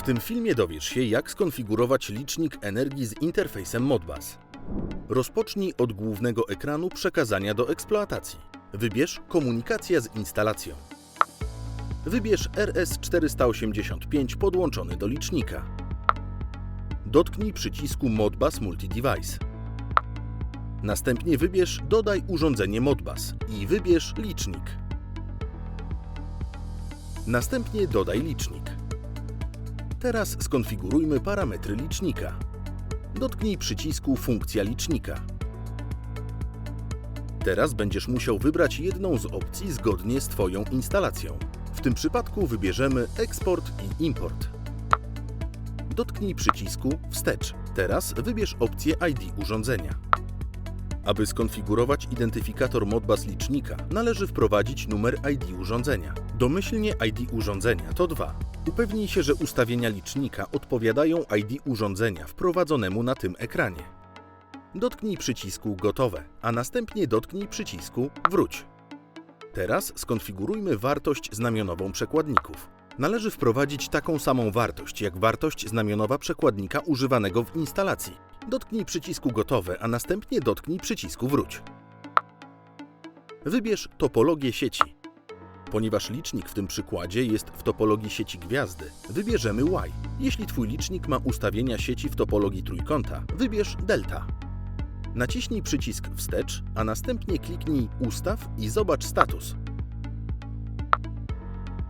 W tym filmie dowiesz się, jak skonfigurować licznik energii z interfejsem Modbus. Rozpocznij od głównego ekranu przekazania do eksploatacji. Wybierz Komunikacja z instalacją. Wybierz RS485 podłączony do licznika. Dotknij przycisku Modbus Multi-Device. Następnie wybierz Dodaj urządzenie Modbus i wybierz licznik. Następnie dodaj licznik. Teraz skonfigurujmy parametry licznika. Dotknij przycisku Funkcja licznika. Teraz będziesz musiał wybrać jedną z opcji zgodnie z Twoją instalacją. W tym przypadku wybierzemy Eksport i Import. Dotknij przycisku Wstecz. Teraz wybierz opcję ID urządzenia. Aby skonfigurować identyfikator Modbus licznika, należy wprowadzić numer ID urządzenia. Domyślnie ID urządzenia to 2. Upewnij się, że ustawienia licznika odpowiadają ID urządzenia wprowadzonemu na tym ekranie. Dotknij przycisku Gotowe, a następnie dotknij przycisku Wróć. Teraz skonfigurujmy wartość znamionową przekładników. Należy wprowadzić taką samą wartość jak wartość znamionowa przekładnika używanego w instalacji. Dotknij przycisku Gotowe, a następnie dotknij przycisku Wróć. Wybierz topologię sieci. Ponieważ licznik w tym przykładzie jest w topologii sieci gwiazdy, wybierzemy Y. Jeśli Twój licznik ma ustawienia sieci w topologii trójkąta, wybierz delta. Naciśnij przycisk Wstecz, a następnie kliknij Ustaw i zobacz status.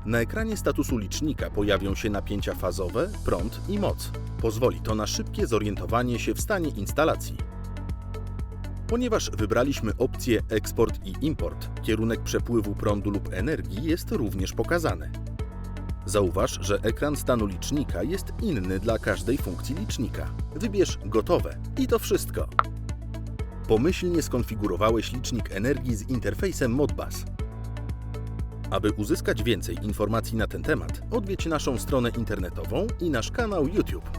Na ekranie statusu licznika pojawią się napięcia fazowe, prąd i moc. Pozwoli to na szybkie zorientowanie się w stanie instalacji. Ponieważ wybraliśmy opcję Eksport i Import, kierunek przepływu prądu lub energii jest również pokazany. Zauważ, że ekran stanu licznika jest inny dla każdej funkcji licznika. Wybierz Gotowe i to wszystko. Pomyślnie skonfigurowałeś licznik energii z interfejsem Modbus. Aby uzyskać więcej informacji na ten temat, odwiedź naszą stronę internetową i nasz kanał YouTube.